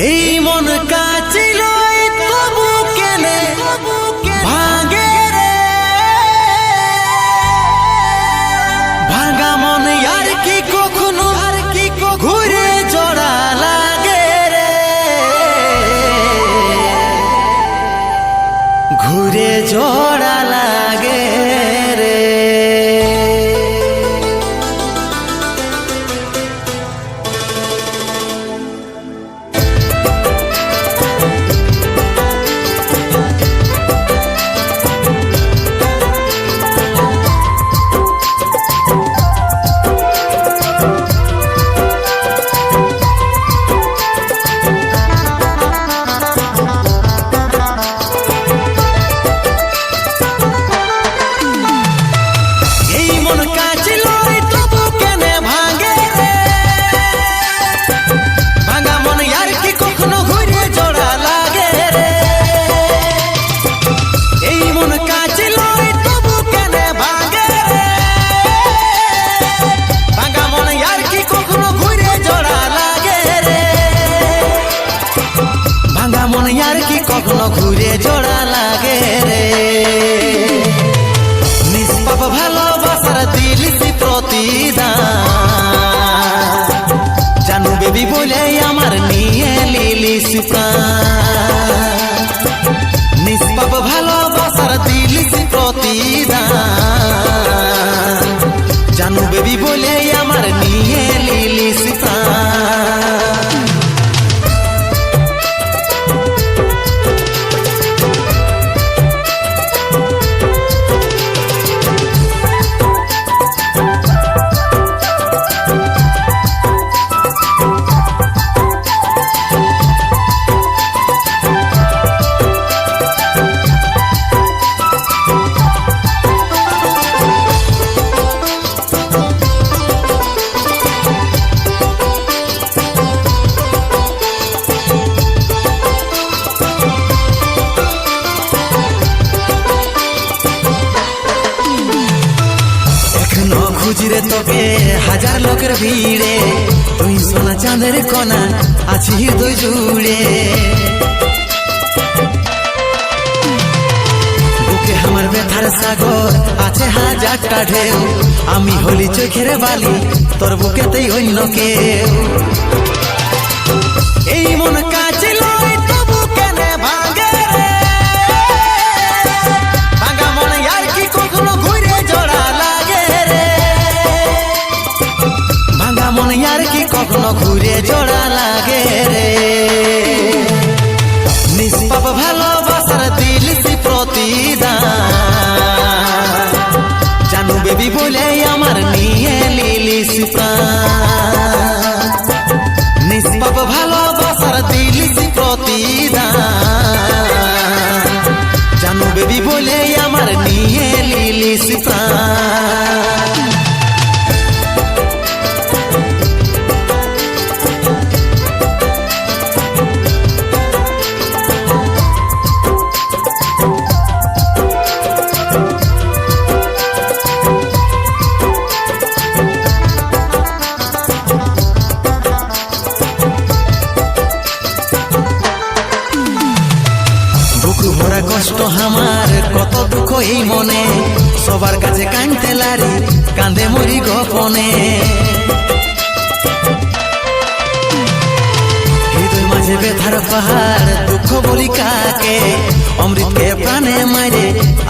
এই মন কা রে। ওই সোনা চাঁদের কোনা আছি দুই জুড়ে। আমার ব্যথার সাগর, আছে হাজারটা ঢেউ। আমি হলি চোখের বালি, তোর বুকেতেই অন্য কেউ। এই মন স্বপ্ন ঘুরে জোড়া লাগে রে। নিষ্পাপ ভালোবাসার দিলিসি প্রতিদান। জানু বেবি বলে আমার নিয়ে লিলিস প্রাণ। নিষ্পাপ ভালো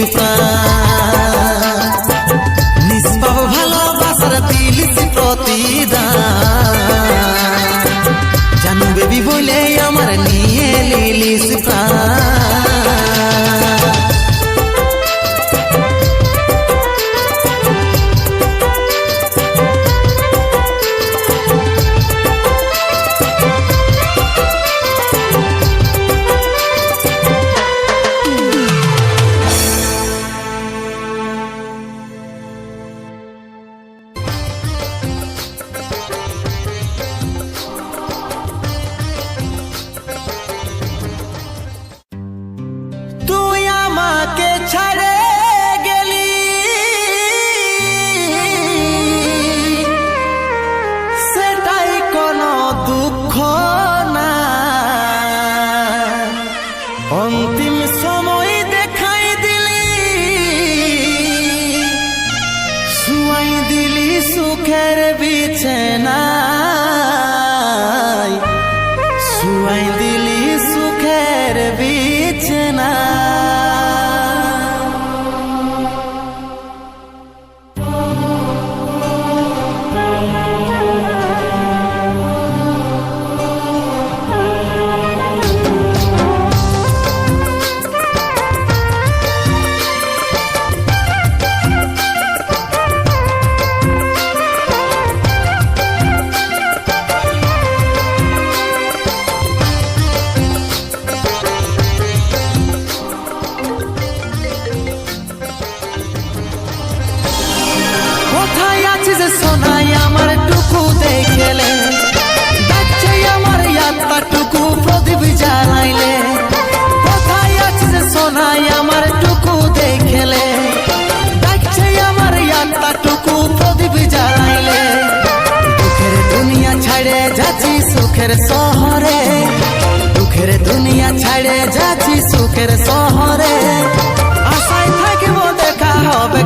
छिपा যাচ্ছি সুখের শহরে। আশায় থাকব দেখা হবে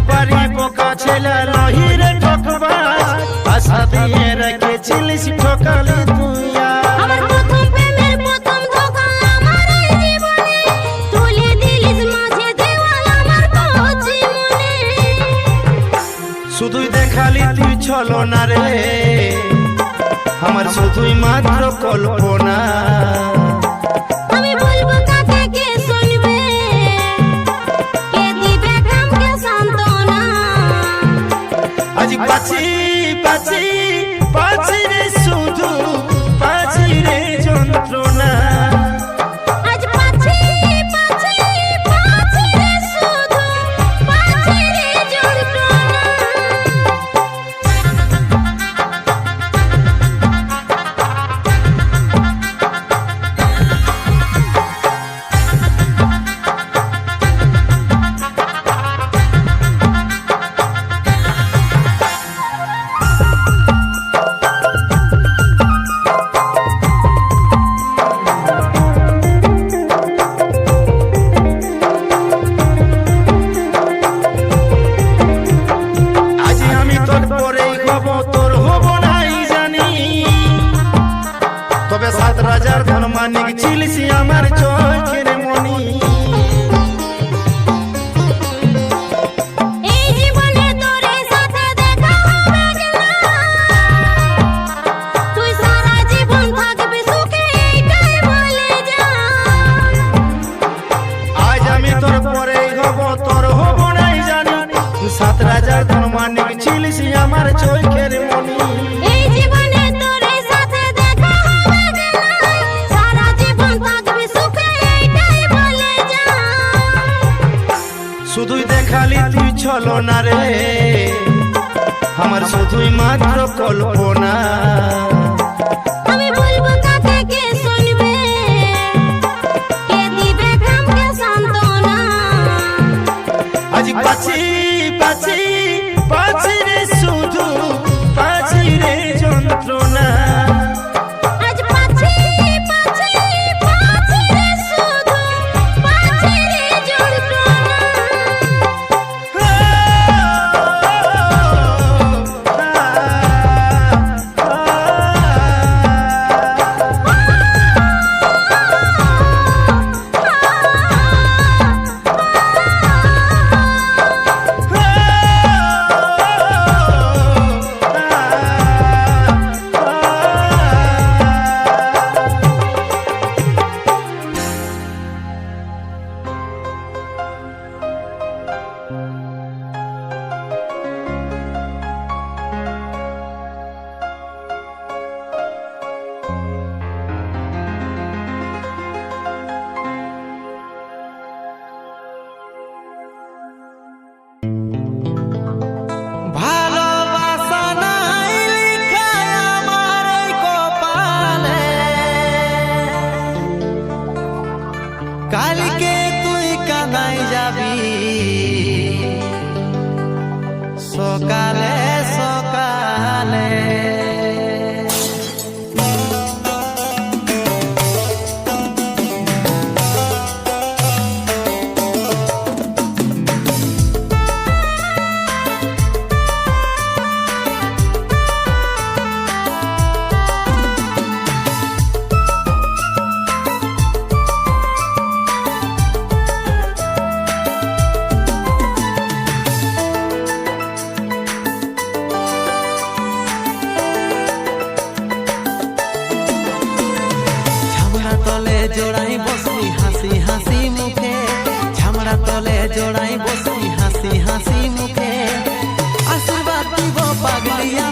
ব্যাপারি পোকা ছেলে রহিরে ঠকবা। আশা দিয়ে রেখেছিলিস ঠকালি তুই আমার প্রথম প্রেমের প্রথম ধোকা শুধুই দেখালি তুই চলো না রে। আমার শুধুই মাত্র কল্পনা। বাঁচি বাঁচি না রে। আমার শুধুই মাত্র কল্পনা। জোড়াই বসবি হাসি হাসি মুখে। ঝামড়া তলে জোড়াই বসবি হাসি হাসি মুখে। আশীর্বাদ দিব পাগলিয়া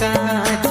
I'm not time.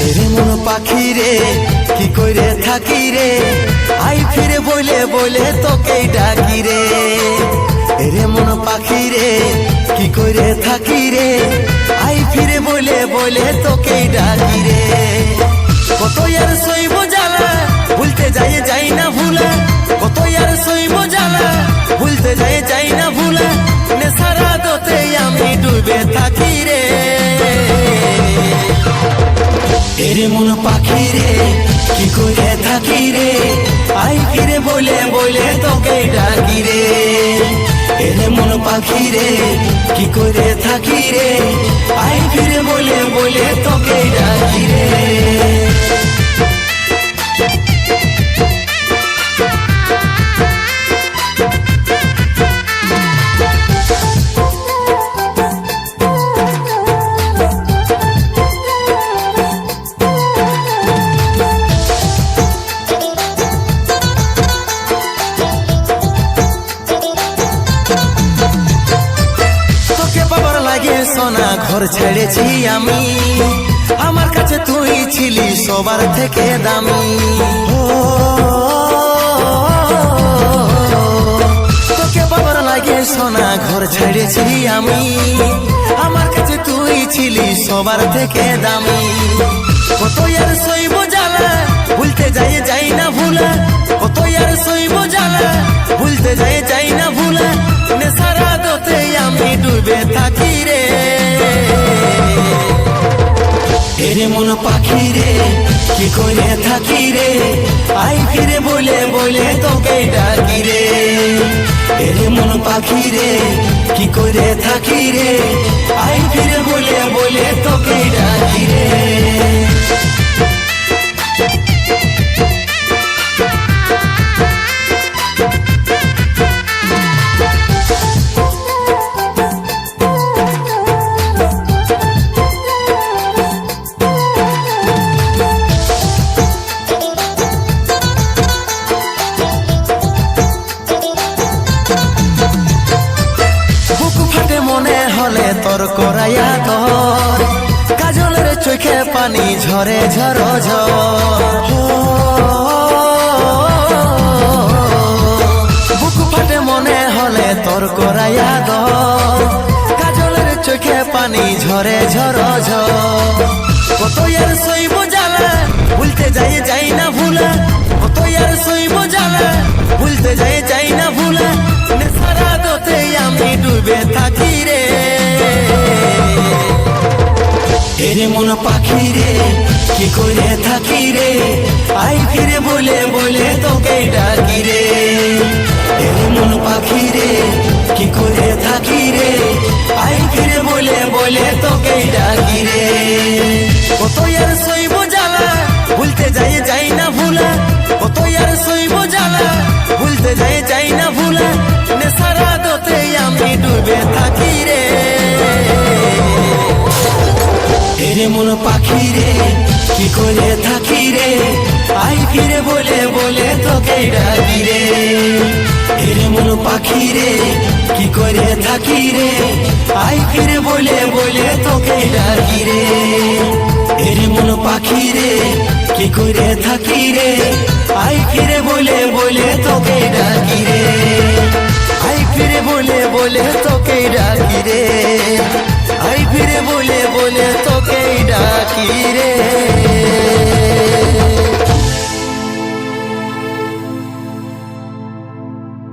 তেরে মন পাখি রে, কি কইরে থাকি রে? আই ফিরে বলে বলে তোকে ডাকি রে। তেরে মন পাখি রে, কি কইরে থাকি রে? আই ফিরে বলে বলে তোকে ডাকি রে। কত আর সইব জ্বালা, ভুলতে যাই যাই না ভুলা। কত আর সইব জ্বালা, ভুলতে যাই যাই না ভুলা। নে সারা দতে আমি ডুবে থাকি রে। এরে মন পাখি রে, কি করে থাকি রে? আই ফিরে বলে বলে তোকে ডাকি রে। এরে মন পাখি রে, কি করে থাকি রে? আই ফিরে বলে বলে তোকে ডাকি রে। সবার থেকে দামি। তোকে বাবার লাগে সোনা ঘর ছেড়েছি আমি। আমার কাছে তুই ছিলি সবার থেকে দামি। কত আর সইব জ্বালা, ভুলতে যাই যাই না ভুলা। কত আর সইব জ্বালা, ভুলতে যাই যাই না এরে মন পাখি রে, কি করে থাকি রে? আই ফিরে বলে বলে তোকে ডাকি রে। এরে মন পাখি রে, কি করে থাকি রে? আই ফিরে বলে বলে তোকে ডাকি রে। পানি ঝরে ঝর বুক ফাটে মনে হলে তোর করাইয়া তোর কাজলের চোখে পানি ঝরে ঝর কত আর সইব জ্বালা, ভুলতে যাই যাই না ভুলা। কত আর সইব জ্বালা, ভুলতে যাই যাই না ভুলা। নেশারা দোতে আমি ডুবে থাকি রে। এরে মন পাখি রে, কি করে থাকি রে? আই ফিরে বলে বলে তোকে ডাকি রে। এরে মন পাখি রে, কি করে থাকি রে? আই ফিরে বলে বলে তোকে ডাকি রে। কত আর সইব জ্বালা, ভুলতে যাই যাই না ভুলা। কত আর সইব জ্বালা, ভুলতে যাই যাই না ভুলা। নেশারা দোতে আমি ডুবে থাকি রে মন পাখি রে, কি করে থাকি রে? আই ফিরে বলে বলে তোকে ডাকি রে। এরে মন পাখি রে, কি করে থাকি রে? আই ফিরে বলে বলে তোকে ডাকি রে। এরে মন পাখি রে, কি করে থাকি রে? আই ফিরে বলে বলে তোকে ডাকি রে। ফিরে বলে বলে তোকে ডাকি রে। আই ফিরে বলে বলে তোকে ডাকি রে।